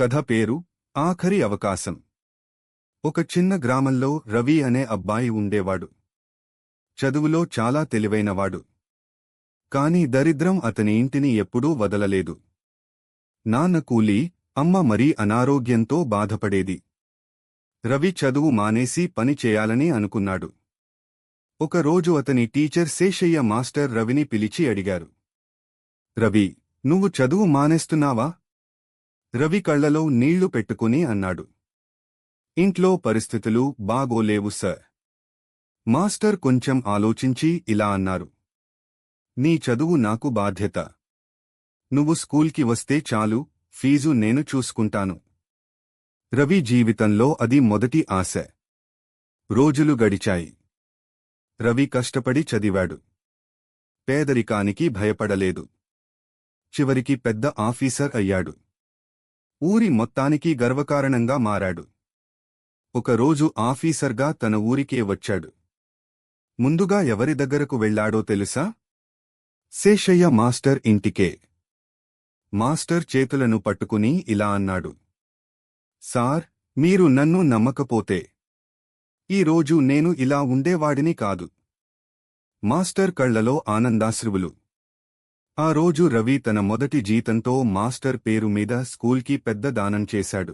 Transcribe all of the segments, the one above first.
కథ పేరు ఆఖరి అవకాశం. ఒక చిన్న గ్రామంలో రవి అనే అబ్బాయి ఉండేవాడు. చదువులో చాలా తెలివైనవాడు. కాని దరిద్రం అతని ఇంటిని ఎప్పుడూ వదలలేదు. నాన్న కూలీ అమ్మ మరీ అనారోగ్యంతో బాధపడేది. రవి చదువు మానేసి పని చేయాలని అనుకున్నాడు. ఒకరోజు అతని టీచర్ శేషయ్య మాస్టర్ రవిని పిలిచి అడిగారు. రవి నువ్వు చదువు మానేస్తున్నావా? రవి కళ్ళలో నీళ్ళు పెట్టుకుని అన్నాడు. ఇంట్లో పరిస్థితులు బాగోలేవు సార్. మాస్టర్ కొంచెం ఆలోచించి ఇలా అన్నారు. నీ చదువు నాకు బాధ్యత. నువ్వు స్కూల్కి వస్తే చాలు ఫీజు నేను చూసుకుంటాను. రవి జీవితంలో అది మొదటి ఆశ. రోజులు గడిచాయి. రవి కష్టపడి చదివాడు. పేదరికానికి భయపడలేదు. చివరికి పెద్ద ఆఫీసర్ అయ్యాడు. ఊరి మొత్తానికి గర్వకారణంగా మారాడు. ఒకరోజు ఆఫీసర్గా తన ఊరికే వచ్చాడు. ముందుగా ఎవరి దగ్గరకు వెళ్ళాడో తెలుసా? శేషయ్య మాస్టర్ ఇంటికే. మాస్టర్ చేతులను పట్టుకుని ఇలా అన్నాడు. సార్ మీరు నన్ను నమ్మకపోతే. ఈరోజు నేను ఇలా ఉండేవాడిని కాదు. మాస్టర్ కళ్ళలో ఆనందాశ్రువులు. ఆ రోజు రవి తన మొదటి జీతంతో మాస్టర్ పేరు మీద స్కూల్కి పెద్ద దానం చేశాడు.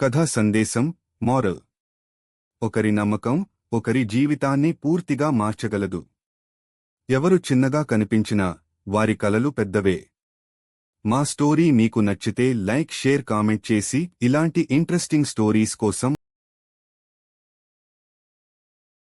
కథ సందేశం మోరల్. ఒకరి నమ్మకం ఒకరి జీవితాన్ని పూర్తిగా మార్చగలదు. ఎవరు చిన్నగా కనిపించినా వారి కలలు పెద్దవే. మా స్టోరీ మీకు నచ్చితే లైక్ షేర్ కామెంట్ చేసి ఇలాంటి ఇంట్రెస్టింగ్ స్టోరీస్ కోసం